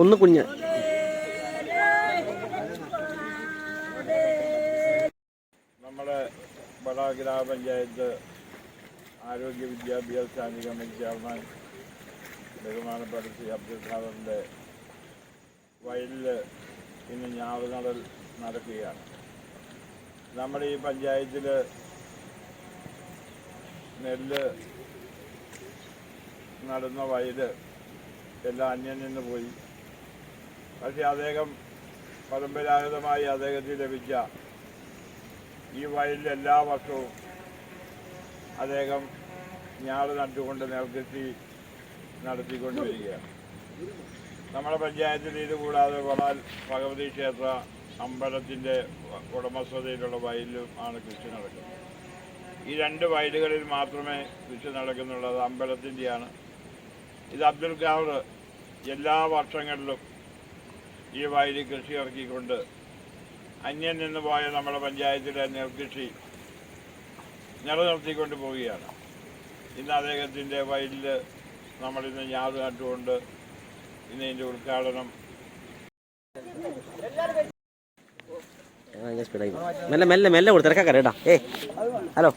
ഒന്ന് കുഞ്ഞ്. നമ്മുടെ ബഡ ഗ്രാമപഞ്ചായത്ത് ആരോഗ്യ വിദ്യാഭ്യാസ സ്റ്റാൻഡിംഗ് കമ്മിറ്റി ചെയർമാൻ ബഹുമാനപ്പെട്ട ശ്രീ അബ്ദുൽ ഖാദറിന്റെ വയലിൽ ഇന്ന് ഞാറ് നടൽ നടക്കുകയാണ്. നമ്മുടെ ഈ പഞ്ചായത്തിൽ നെല്ല് നടന്ന വയൽ എല്ലാം അന്യം നിന്ന് പോയി. പക്ഷേ അദ്ദേഹം പരമ്പരാഗതമായി അദ്ദേഹത്തിന് ലഭിച്ച ഈ വയലിൽ എല്ലാ വർഷവും അദ്ദേഹം ഞാറ് നട്ടുകൊണ്ട് നെൽകൃഷി നടത്തിക്കൊണ്ടിരിക്കുകയാണ്. നമ്മുടെ പഞ്ചായത്തിൽ ഇത് കൂടാതെ വളാൽ ഭഗവതി ക്ഷേത്ര അമ്പലത്തിന്റെ ഉടമസ്ഥതയിലുള്ള വയലിലും ആണ് കൃഷി നടക്കുന്നത്. ഈ രണ്ട് വയലുകളിൽ മാത്രമേ കൃഷി നടക്കുന്നുള്ളത് അമ്പലത്തിന്റെയാണ്. ഇത് അബ്ദുൽ ഖാവർ എല്ലാ വർഷങ്ങളിലും ഈ വയലിൽ കൃഷി ഇറക്കിക്കൊണ്ട് അന്യം നിന്ന് പോയ നമ്മുടെ പഞ്ചായത്തിലെ നെൽകൃഷി നിലനിർത്തിക്കൊണ്ട് പോവുകയാണ്. ഇന്ന് അദ്ദേഹത്തിന്റെ വയലിൽ നമ്മളിന്ന് ഞാത് നട്ടുകൊണ്ട് ഇന്ന് ഇതിന്റെ ഉദ്ഘാടനം. മെല്ലെ മെല്ലെ മെല്ലെ കൊടുത്ത് ഇറക്കാൻ ഏ ഹലോ.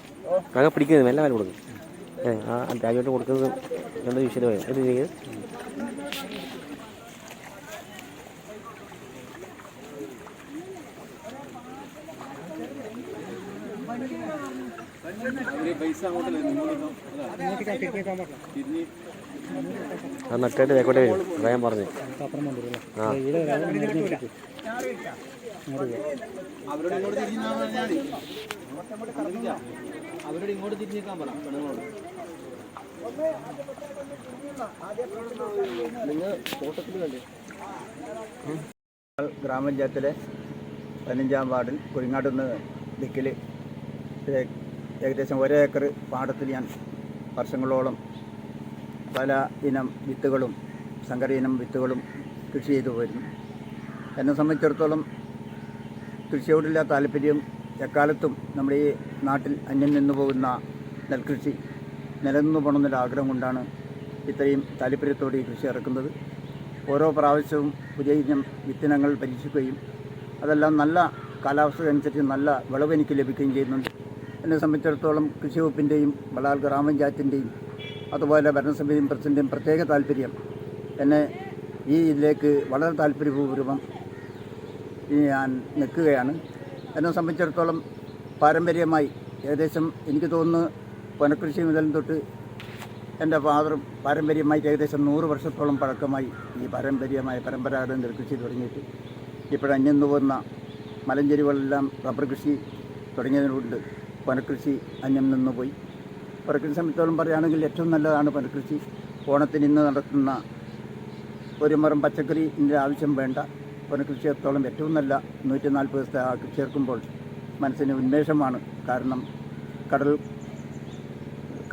അങ്ങനെ പിടിക്കുന്നത് മെല്ലെ മെല്ലെ കൊടുക്കും. ഏ ആ രാജോട്ട് കൊടുക്കുന്നത് രണ്ട് വിഷയമായി ആ നട്ടായിട്ട് തേക്കോട്ടെ വരും അതാ. ഞാൻ പറഞ്ഞു ആ അവരോട് ഇങ്ങോട്ട് തിരിഞ്ഞാൽ അവരോട് ഇങ്ങോട്ട് തിരിഞ്ഞേക്കാൻ പറ പെണ്ണുങ്ങളോട് നിങ്ങൾ തോട്ടത്തിൽ കണ്ടേ ഗ്രാമപഞ്ചായത്തിലെ പതിനഞ്ചാം വാർഡിൽ കുഴിങ്ങാട്ടുന്ന് ദിക്കിൽ ഏകദേശം ഒരേക്കർ പാടത്തിൽ ഞാൻ വർഷങ്ങളോളം പല ഇനം വിത്തുകളും സങ്കര ഇനം വിത്തുകളും കൃഷി ചെയ്തു പോയിരുന്നു. എന്നെ സംബന്ധിച്ചിടത്തോളം കൃഷിയോടുള്ള താല്പര്യം എക്കാലത്തും നമ്മുടെ ഈ നാട്ടിൽ അന്യം നിന്നു പോകുന്ന നെൽകൃഷി നിലനിന്നു പോകണമെന്നൊരു ആഗ്രഹം കൊണ്ടാണ് ഇത്രയും താല്പര്യത്തോടെ ഈ കൃഷി ഇറക്കുന്നത്. ഓരോ പ്രാവശ്യവും പുതിയ ഇനം വിത്തിനങ്ങൾ പരീക്ഷിക്കുകയും അതെല്ലാം നല്ല കാലാവസ്ഥ അനുസരിച്ച് നല്ല വിളവ് എനിക്ക് ലഭിക്കുകയും ചെയ്യുന്നുണ്ട്. എന്നെ സംബന്ധിച്ചിടത്തോളം കൃഷി വകുപ്പിന്റെയും വളാൽ ഗ്രാമപഞ്ചായത്തിന്റെയും അതുപോലെ ഭരണസമിതിയും പ്രസിഡന്റും പ്രത്യേക താല്പര്യം. എന്നെ ഈ ഇതിലേക്ക് വളരെ താല്പര്യപൂർവം ഞാൻ നിൽക്കുകയാണ്. എന്നെ സംബന്ധിച്ചിടത്തോളം പാരമ്പര്യമായി ഏകദേശം എനിക്ക് തോന്നുന്നു പുനഃകൃഷി മുതൽ തൊട്ട് എന്റെ ഫാദർ പാരമ്പര്യമായി ഏകദേശം നൂറ് വർഷത്തോളം പഴക്കമായി ഈ പാരമ്പര്യമായ പരമ്പരാഗത നെൽകൃഷി തുടങ്ങിയിട്ട്. ഇപ്പോഴന്യം പോകുന്ന മലഞ്ചെരിവുകളെല്ലാം റബ്ബർ കൃഷി തുടങ്ങിയതിനുണ്ട്. പുനഃകൃഷി അന്യം നിന്നുപോയി. പോയി പുനഃകൃഷി സംബന്ധിച്ചോളം പറയുകയാണെങ്കിൽ ഏറ്റവും നല്ലതാണ് പനക്കൃഷി ഓണത്തിന് ഇന്ന് നടത്തുന്ന ഒരു മരം പച്ചക്കറിന്റെ ആവശ്യം വേണ്ട. പനക്കൃഷിയെത്തോളം ഏറ്റവും നല്ല നൂറ്റി നാൽപ്പത് ദിവസത്തെ ആ കൃഷി ചേർക്കുമ്പോൾ മനസ്സിന് ഉന്മേഷമാണ്. കാരണം കടൽ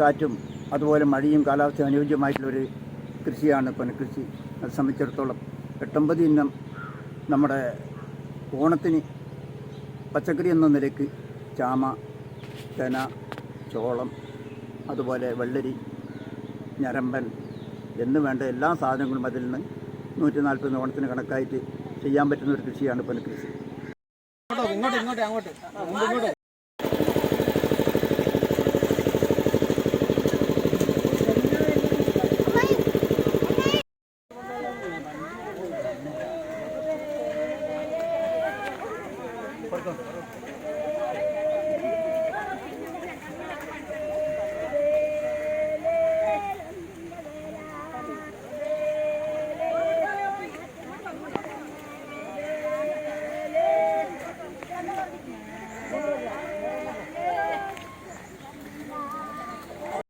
കാറ്റും അതുപോലെ മഴയും കാലാവസ്ഥ അനുയോജ്യമായിട്ടുള്ളൊരു കൃഷിയാണ് പനക്കൃഷി അത് സംബന്ധിച്ചിടത്തോളം എട്ടൊമ്പത് ഇനം നമ്മുടെ ഓണത്തിന് പച്ചക്കറി എന്ന നിലയ്ക്ക് ചാമ ചേന ചോളം അതുപോലെ വെള്ളരി ഞരമ്പൻ എന്ന് വേണ്ട എല്ലാ സാധനങ്ങളും അതിൽ നിന്ന് നൂറ്റി നാൽപ്പത് ഓണത്തിന് കണക്കായിട്ട് ചെയ്യാൻ പറ്റുന്ന ഒരു കൃഷിയാണ് പുനഃകൃഷി ഇങ്ങോട്ട് ഇങ്ങോട്ട് അങ്ങോട്ട്